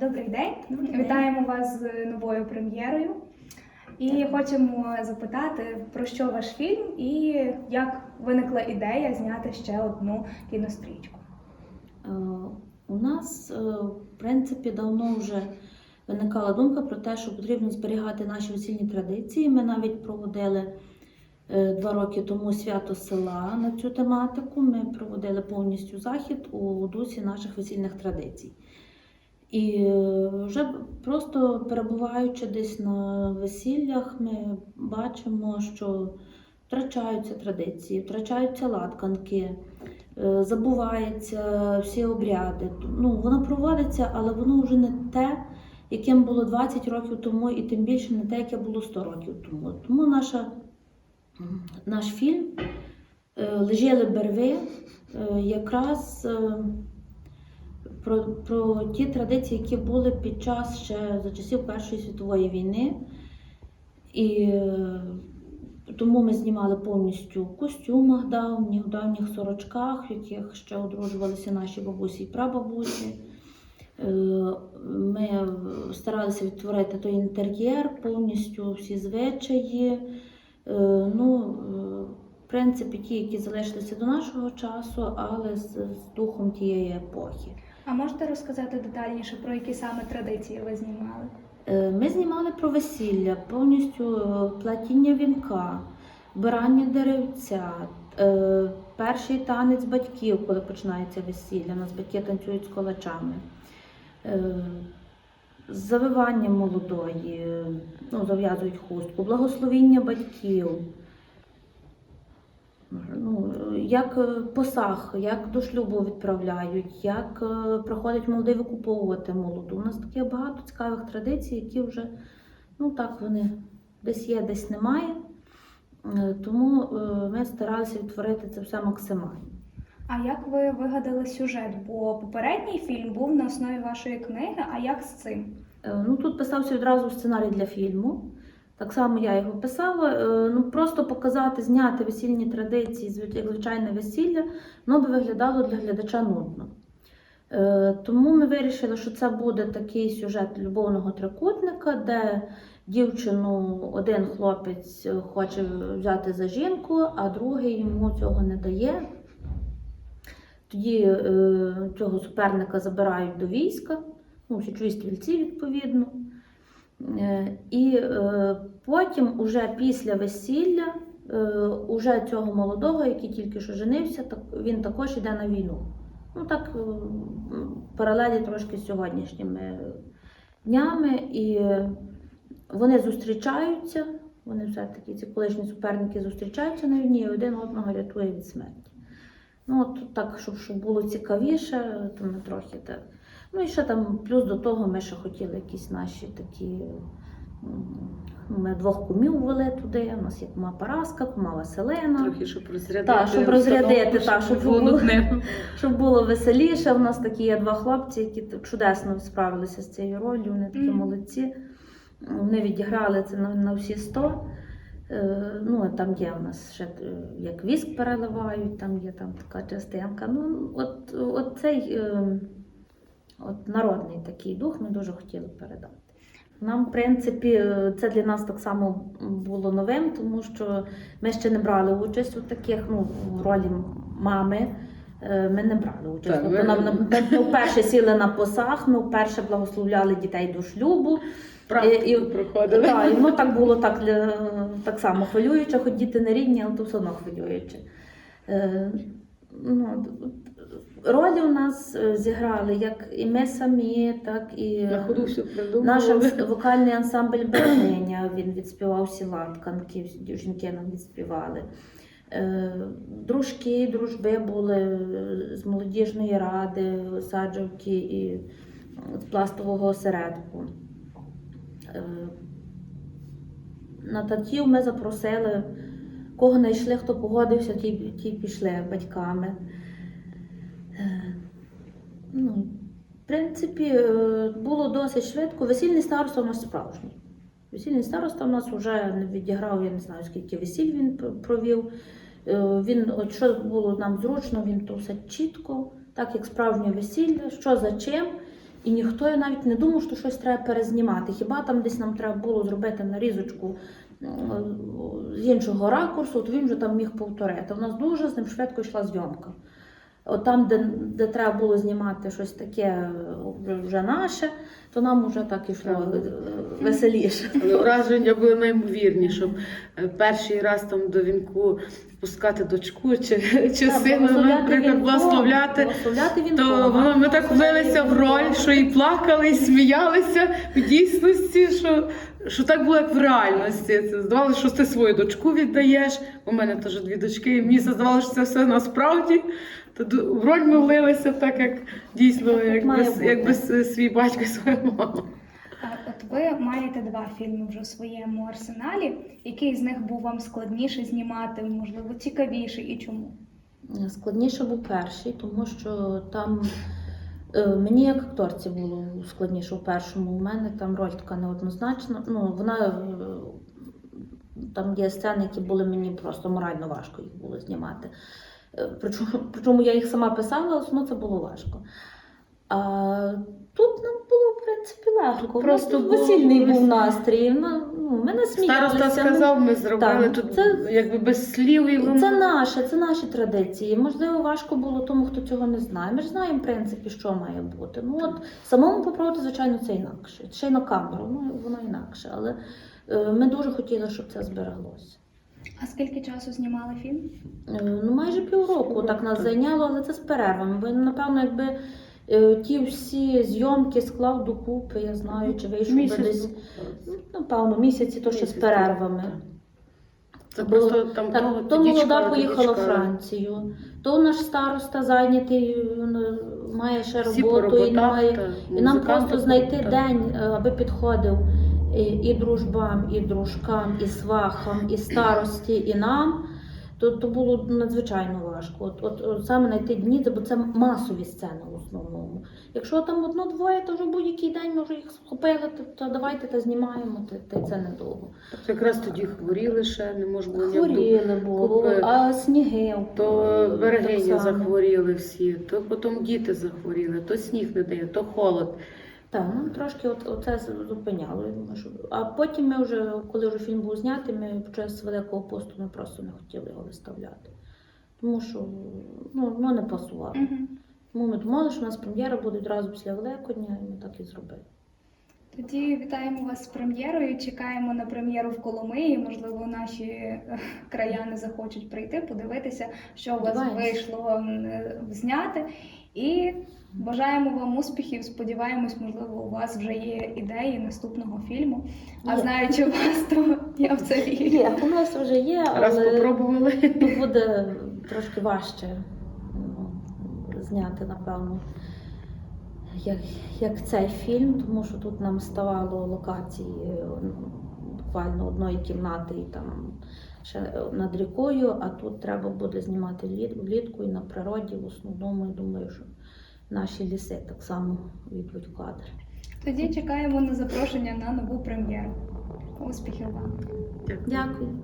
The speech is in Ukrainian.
Добрий день. Добрий день. Вітаємо вас з новою прем'єрою. І хочемо запитати, про що ваш фільм і як виникла ідея зняти ще одну кінострічку. Е, У нас, е, в принципі, давно вже виникала думка про те, що потрібно зберігати наші весільні традиції. Ми навіть проводили два роки тому свято села на цю тематику. Ми проводили повністю захід у дусі наших весільних традицій. І е, вже просто перебуваючи десь на весіллях, ми бачимо, що втрачаються традиції, втрачаються латканки, е, забуваються всі обряди. Ну, воно проводиться, але воно вже не те, яким було 20 років тому, і тим більше не те, яке було 100 років тому. Тому наша, наш фільм е, Лежали берви е, якраз е, про, про ті традиції, які були під час ще за часів Першої світової війни. І тому ми знімали повністю в костюмах в давніх сорочках, в яких ще одружувалися наші бабусі і прабабусі. Ми старалися відтворити той інтер'єр, повністю всі звичаї. Е, Ну, е, в принципі, ті, які залишилися до нашого часу, але з, з духом тієї епохи. А можете розказати детальніше про які саме традиції ви знімали? Е, Ми знімали про весілля, повністю платіння вінка, вбирання деревця, перший танець батьків, коли починається весілля. У нас батьки танцюють з колачами. Завивання молодої, ну, зав'язують хустку, благословіння батьків. Ну, як е, посаг, як до шлюбу відправляють, як е, приходить молодий викуповувати молоду. У нас таке багато цікавих традицій, які вже ну так вони десь є, десь немає. Е, Тому ми старалися відтворити це все максимально. А як ви вигадали сюжет? Бо попередній фільм був на основі вашої книги, а як з цим? Е, Ну, тут писався відразу сценарій для фільму. Так само я його писала. Е, Ну, просто показати, зняти весільні традиції, як звичайне весілля, воно би виглядало для глядача нудно. Е, Тому ми вирішили, що це буде такий сюжет любовного трикутника, де дівчину один хлопець хоче взяти за жінку, а другий йому цього не дає. Тоді е, цього суперника забирають до війська, ну, січові стрільці, відповідно. Е, І е, потім, уже після весілля, уже цього молодого, який тільки що женився, він також йде на війну. Ну так, паралелі трошки з сьогоднішніми днями. І вони зустрічаються, вони все-таки, ці колишні суперники зустрічаються на війні і один одного рятує від смерті. Ну, от так, щоб, щоб було цікавіше, то ми трохи так. Ну і ще там, плюс до того, ми ще хотіли якісь наші такі. Ми двох кумів ввели туди. У нас є кума Параска, кума Василена. Трохи, щоб розрядити. Так, щоб розрядити, так, щоб було Щоб було веселіше. У нас такі є два хлопці, які чудесно справилися з цією ролью. Вони такі Мгм. молодці. Вони відіграли це на, на всі 100. Е, Ну, а там є в нас ще е, як віск переливають, там є там така частинка. Ну, от, от цей е, от народний такий дух ми дуже хотіли передати. Нам, в принципі, це для нас так само було новим, тому що ми ще не брали участь у таких, ну, в ролі мами. Ми не брали участь. Так, Тобто ми вперше сіли на посах, ми вперше благословляли дітей до шлюбу. Практику І- проходили. Так, і воно так було так, так само хвилююче, хоч діти не рідні, але то все одно хвилююче. Е, ну, ролі у нас е, зіграли як і ми самі, так і наш вокальний ансамбль Берегиня, він відспівав всі латканки, жінки нам відспівали. Е, Дружки, дружби були е, з молодіжної ради, саджавки і з пластового осередку. Е, На татів ми запросили, кого знайшли, хто погодився, ті, ті пішли батьками. Е, Ну, в принципі, е, було досить швидко. Весільний староста у нас справжній. Весільний староста у нас вже відіграв, я не знаю, скільки весіль він провів. Е, Він, от що було нам зручно, він то все чітко, так як справжнє весілля, що за чим. І ніхто я навіть не думав, що щось треба перезнімати. Хіба там десь нам треба було зробити нарізочку з іншого ракурсу, то він вже там міг повторити. У нас дуже з ним швидко йшла зйомка. От там, де, де треба було знімати щось таке е, вже- наше, то нам вже так ішло е, веселіше. Але враження були неймовірні, щоб е, перший раз там до вінку пускати дочку чи, чи Так, сина, наприклад, благословляти. То воно ми так влилися в роль, що і плакали, і сміялися в дійсності, що, що так було як в реальності. Це здавалося, що ти свою дочку віддаєш. У мене теж дві дочки, і мені здавалося, що це все насправді. То в роль ми влилися так, як дійсно, якби, якби свій батько і своя мама. От ви маєте два фільми вже в своєму арсеналі. Який з них був вам складніше знімати, можливо, цікавіший і чому? Складніше був перший, тому що там е, мені як акторці було складніше в першому. У мене там роль така неоднозначна. Ну, вона е, там є сцени, які були мені просто морально важко їх було знімати. Причому, причому я їх сама писала, але ну, це було важко. А тут нам було, в принципі, легко. Просто Просто весільний був настрій. Ну, ми не сміялися. Староста сказав, ми зробили Так, тут це- якби без слів і це наше, це наші традиції. Можливо, важко було тому, хто цього не знає. Ми ж знаємо, в принципі, що має бути. Ну от самому попробувати, звичайно, це інакше. Ще й на камеру, ну воно інакше. Але е, ми дуже хотіли, щоб це збереглося. А скільки часу знімали фільм? Е, ну, майже півроку так нас зайняло, але це з перервами. Ви, напевно, якби е, ті всі зйомки склав докупи, я знаю, чи вийшов би десь. Ну, напевно, місяці, то ще з перервами. Це Було- просто там Так, того, то тоді молода поїхала в. Францію, то наш староста зайнятий, він має ще Всі по роботу і роботах, немає. та, І нам музиканти просто по знайти роботах. день, е, аби підходив і, дружбам, і дружкам, і свахам, і старості, і нам. То, то було надзвичайно важко. От, от, от саме знайти дні, бо це масові сцени в основному. Якщо там одно-двоє, то вже будь-який день може їх схопили, то, то давайте та знімаємо, та, та це недовго. Тобто якраз тоді хворіли ще, не можна було Хворіли було, купи. а сніги. То берегині захворіли всі, то потім діти захворіли, то сніг не дає, то холод. Так, ну трошки от, оце зупиняло. я думаю, що- А потім ми вже, коли вже фільм був знятий, ми під час Великого посту ми просто не хотіли його виставляти. Тому що ну, ну, не пасувало. Угу. Тому ми думали, що у нас прем'єра буде одразу після Великодня, і ми так і зробили. Тоді вітаємо вас з прем'єрою. Чекаємо на прем'єру в Коломиї. Можливо, наші е, краяни захочуть прийти, подивитися, що у вас Сподіваємось. вийшло е, зняти. І бажаємо вам успіхів. Сподіваємось, можливо, у вас вже є ідеї наступного фільму. А Є. знаючи вас, то я в це вірю. Є, у нас вже є, Раз але попробували. буде трошки важче ну, зняти, напевно. Як, як цей фільм, тому що тут нам ставало локації ну, буквально одної кімнати і там ще над рікою, а тут треба буде знімати вліт- влітку і на природі. В основному, я думаю, що наші ліси так само війдуть в кадр. Тоді чекаємо на запрошення на нову прем'єру. Успіхів вам! Дякую.